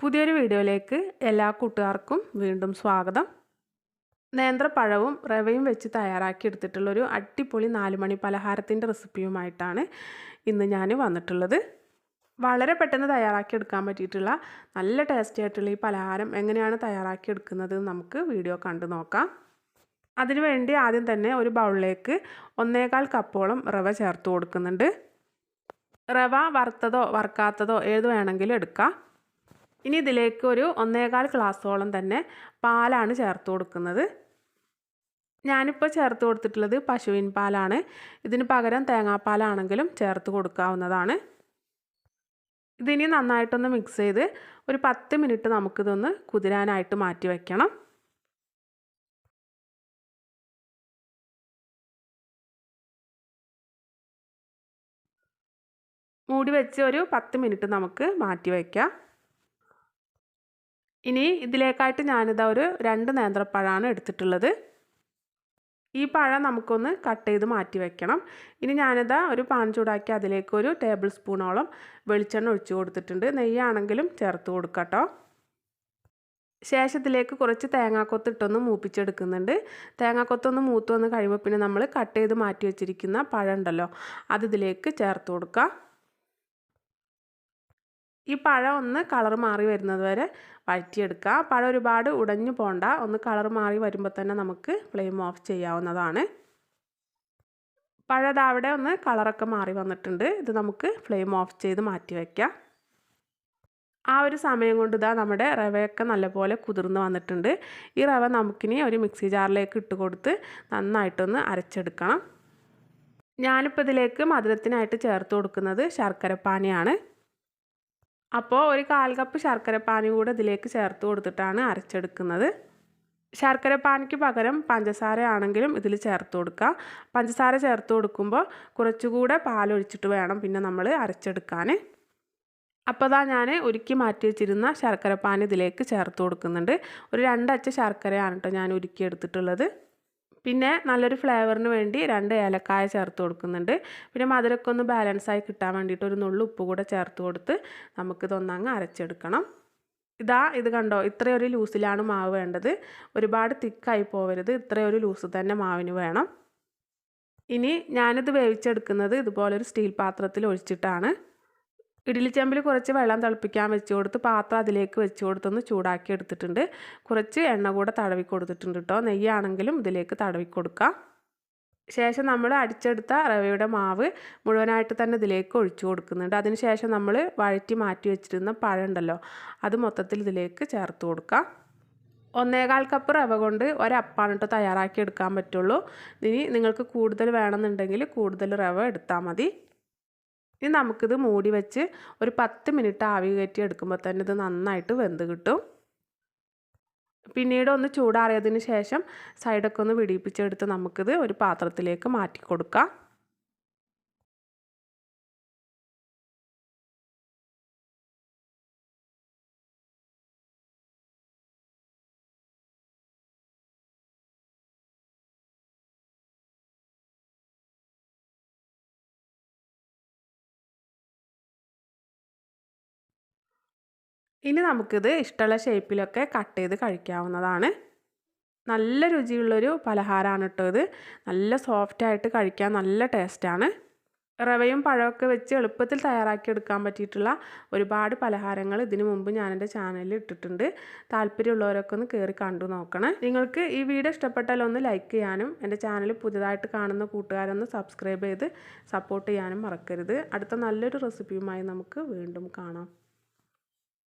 പുതിയൊരു വീഡിയോയിലേക്ക് എല്ലാ കൂട്ടുകാർക്കും വീണ്ടും സ്വാഗതം. നേന്ത്രപ്പഴവും റവയും വെച്ച് തയ്യാറാക്കി എടുത്തിട്ടുള്ളൊരു അടിപൊളി നാലുമണി പലഹാരത്തിന്റെ റെസിപ്പിയുമായിട്ടാണ് ഇന്ന് ഞാൻ വന്നിട്ടുള്ളത്. വളരെ പെട്ടെന്ന് തയ്യാറാക്കി എടുക്കാൻ പറ്റിയിട്ടുള്ള നല്ല ടേസ്റ്റി ആയിട്ടുള്ള ഈ പലഹാരം എങ്ങനെയാണ് തയ്യാറാക്കി എടുക്കുന്നത് നമുക്ക് വീഡിയോ കണ്ടു നോക്കാം. അതിനുവേണ്ടി ആദ്യം തന്നെ ഒരു ബൗളിലേക്ക് ഒന്നേകാൽ കപ്പോളം റവ ചേർത്ത് കൊടുക്കുന്നുണ്ട്. റവ വറുത്തതോ വറുക്കാത്തതോ ഏത് വേണമെങ്കിലും എടുക്കാം. ഇനി ഇതിലേക്ക് ഒരു ഒന്നേകാൽ ഗ്ലാസ്സോളം തന്നെ പാലാണ് ചേർത്ത് കൊടുക്കുന്നത്. ഞാനിപ്പോൾ ചേർത്ത് കൊടുത്തിട്ടുള്ളത് പശുവിൻ പാലാണ്. ഇതിന് പകരം തേങ്ങാപ്പാലാണെങ്കിലും ചേർത്ത് കൊടുക്കാവുന്നതാണ്. ഇതിനി നന്നായിട്ടൊന്ന് മിക്സ് ചെയ്ത് ഒരു പത്ത് മിനിറ്റ് നമുക്കിതൊന്ന് കുതിരാനായിട്ട് മാറ്റി വയ്ക്കണം മൂടി വെച്ച് ഒരു പത്ത് മിനിറ്റ് നമുക്ക് മാറ്റി വയ്ക്കാം ഇനി ഇതിലേക്കായിട്ട് ഞാനിതാ ഒരു രണ്ട് നേന്ത്രപ്പഴമാണ് എടുത്തിട്ടുള്ളത്. ഈ പഴം നമുക്കൊന്ന് കട്ട് ചെയ്ത് മാറ്റി വെക്കണം. ഇനി ഞാനിതാ ഒരു പാൻ ചൂടാക്കി അതിലേക്ക് ഒരു ടേബിൾ സ്പൂണോളം വെളിച്ചെണ്ണ ഒഴിച്ചു കൊടുത്തിട്ടുണ്ട്. നെയ്യാണെങ്കിലും ചേർത്ത് കൊടുക്കട്ടോ ശേഷത്തിലേക്ക് കുറച്ച് തേങ്ങാക്കൊത്ത് ഇട്ടൊന്ന് മൂപ്പിച്ചെടുക്കുന്നുണ്ട്. തേങ്ങാക്കൊത്തൊന്ന് മൂത്ത് വന്ന് കഴിയുമ്പോൾ പിന്നെ നമ്മൾ കട്ട് ചെയ്ത് മാറ്റി വെച്ചിരിക്കുന്ന പഴം ഉണ്ടല്ലോ അതിലേക്ക് ചേർത്ത് കൊടുക്കുക ഈ പഴം ഒന്ന് കളർ മാറി വരുന്നത് വരെ വഴറ്റിയെടുക്കുക. പഴം ഒരുപാട് ഉടഞ്ഞു പോണ്ട. ഒന്ന് കളർ മാറി വരുമ്പോൾ തന്നെ നമുക്ക് ഫ്ലെയിം ഓഫ് ചെയ്യാവുന്നതാണ്. പഴം അവിടെ ഒന്ന് കളറൊക്കെ മാറി വന്നിട്ടുണ്ട്. ഇത് നമുക്ക് ഫ്ലെയിം ഓഫ് ചെയ്ത് മാറ്റി വയ്ക്കാം. ആ ഒരു സമയം കൊണ്ട് ഇതാ നമ്മുടെ റവയൊക്കെ നല്ലപോലെ കുതിർന്ന് വന്നിട്ടുണ്ട്. ഈ റവ നമുക്കിനി ഒരു മിക്സി ജാറിലേക്ക് ഇട്ട് കൊടുത്ത് നന്നായിട്ടൊന്ന് അരച്ചെടുക്കണം. ഞാനിപ്പോൾ ഇതിലേക്ക് മധുരത്തിനായിട്ട് ചേർത്ത് കൊടുക്കുന്നത് ശർക്കരപ്പാനിയാണ്. അപ്പോൾ ഒരു കാൽ കപ്പ് ശർക്കരപ്പാനി കൂടെ ഇതിലേക്ക് ചേർത്ത് കൊടുത്തിട്ടാണ് അരച്ചെടുക്കുന്നത്. ശർക്കരപ്പാനിക്ക് പകരം പഞ്ചസാര ആണെങ്കിലും ഇതിൽ ചേർത്ത് കൊടുക്കാം പഞ്ചസാര ചേർത്ത് കൊടുക്കുമ്പോൾ കുറച്ചുകൂടെ പാലൊഴിച്ചിട്ട് വേണം പിന്നെ നമ്മൾ അരച്ചെടുക്കാൻ അപ്പോൾ അതാ ഞാൻ ഉരുക്കി മാറ്റി വെച്ചിരുന്ന ശർക്കരപ്പാനി ഇതിലേക്ക് ചേർത്ത് കൊടുക്കുന്നുണ്ട്. ഒരു രണ്ടച്ച ശർക്കരയാണ് കേട്ടോ ഞാൻ ഉരുക്കി എടുത്തിട്ടുള്ളത്. പിന്നെ നല്ലൊരു ഫ്ലേവറിന് വേണ്ടി രണ്ട് ഏലക്കായ ചേർത്ത് കൊടുക്കുന്നുണ്ട്. പിന്നെ മധുരമൊക്കെ ഒന്ന് ബാലൻസായി കിട്ടാൻ വേണ്ടിയിട്ട് ഒരു നുള്ളു ഉപ്പ് കൂടെ ചേർത്ത് കൊടുത്ത് നമുക്കിതൊന്നങ്ങ് അരച്ചെടുക്കണം. ഇതാ ഇത് കണ്ടോ? ഇത്രയൊരു ലൂസിലാണ് മാവ് വേണ്ടത്. ഒരുപാട് തിക്കായി പോവരുത്. ഇത്രയൊരു ലൂസ് തന്നെ മാവിന് വേണം. ഇനി ഞാനിത് വേവിച്ചെടുക്കുന്നത് ഇതുപോലൊരു സ്റ്റീൽ പാത്രത്തിൽ ഒഴിച്ചിട്ടാണ്. ഇഡ്ഡലിച്ചെമ്പിൽ കുറച്ച് വെള്ളം തിളപ്പിക്കാൻ വെച്ച് കൊടുത്ത് പാത്രം അതിലേക്ക് വെച്ച് കൊടുത്തൊന്ന് ചൂടാക്കി എടുത്തിട്ടുണ്ട്. കുറച്ച് എണ്ണ കൂടെ തടവി കൊടുത്തിട്ടുണ്ട് കേട്ടോ നെയ്യാണെങ്കിലും ഇതിലേക്ക് തടവി കൊടുക്കാം. ശേഷം നമ്മൾ അടിച്ചെടുത്ത റവയുടെ മാവ് മുഴുവനായിട്ട് തന്നെ ഇതിലേക്ക് ഒഴിച്ചു കൊടുക്കുന്നുണ്ട്. അതിനുശേഷം നമ്മൾ വഴറ്റി മാറ്റി വെച്ചിരുന്ന പഴം ഉണ്ടല്ലോ അത് മൊത്തത്തിൽ ഇതിലേക്ക് ചേർത്ത് കൊടുക്കാം. ഒന്നേകാൽ കപ്പ് റവ കൊണ്ട് ഒരപ്പാണ് കേട്ടോ തയ്യാറാക്കി എടുക്കാൻ പറ്റുള്ളൂ. ഇനി നിങ്ങൾക്ക് കൂടുതൽ വേണമെന്നുണ്ടെങ്കിൽ കൂടുതൽ റവ എടുത്താൽ മതി. ഇനി നമുക്കിത് മൂടി വെച്ച് ഒരു പത്ത് മിനിറ്റ് ആവി കയറ്റി എടുക്കുമ്പോൾ തന്നെ ഇത് നന്നായിട്ട് വെന്ത് കിട്ടും. പിന്നീട് ഒന്ന് ചൂടാറിയതിന് ശേഷം സൈഡൊക്കെ ഒന്ന് പിടിപ്പിച്ചെടുത്ത് നമുക്കിത് ഒരു പാത്രത്തിലേക്ക് മാറ്റി കൊടുക്കാം ഇനി നമുക്കിത് ഇഷ്ടമുള്ള ഷേപ്പിലൊക്കെ കട്ട് ചെയ്ത് കഴിക്കാവുന്നതാണ്. നല്ല രുചിയുള്ളൊരു പലഹാരമാണ് കേട്ടോ ഇത്. നല്ല സോഫ്റ്റായിട്ട് കഴിക്കാൻ നല്ല ടേസ്റ്റാണ് റവയും പഴമൊക്കെ വെച്ച് എളുപ്പത്തിൽ തയ്യാറാക്കിയെടുക്കാൻ പറ്റിയിട്ടുള്ള ഒരുപാട് പലഹാരങ്ങൾ ഇതിനു മുമ്പ് ഞാൻ എന്റെ ചാനലിൽ ഇട്ടിട്ടുണ്ട്. താല്പര്യമുള്ളവരൊക്കെ ഒന്ന് കയറി കണ്ടു നോക്കണം. നിങ്ങൾക്ക് ഈ വീഡിയോ ഇഷ്ടപ്പെട്ടാൽ ഒന്ന് ലൈക്ക് ചെയ്യാനും എന്റെ ചാനൽ പുതുതായിട്ട് കാണുന്ന കൂട്ടുകാരൊന്ന് സബ്സ്ക്രൈബ് ചെയ്ത് സപ്പോർട്ട് ചെയ്യാനും മറക്കരുത്. അടുത്ത നല്ലൊരു റെസിപ്പിയുമായി നമുക്ക് വീണ്ടും കാണാം.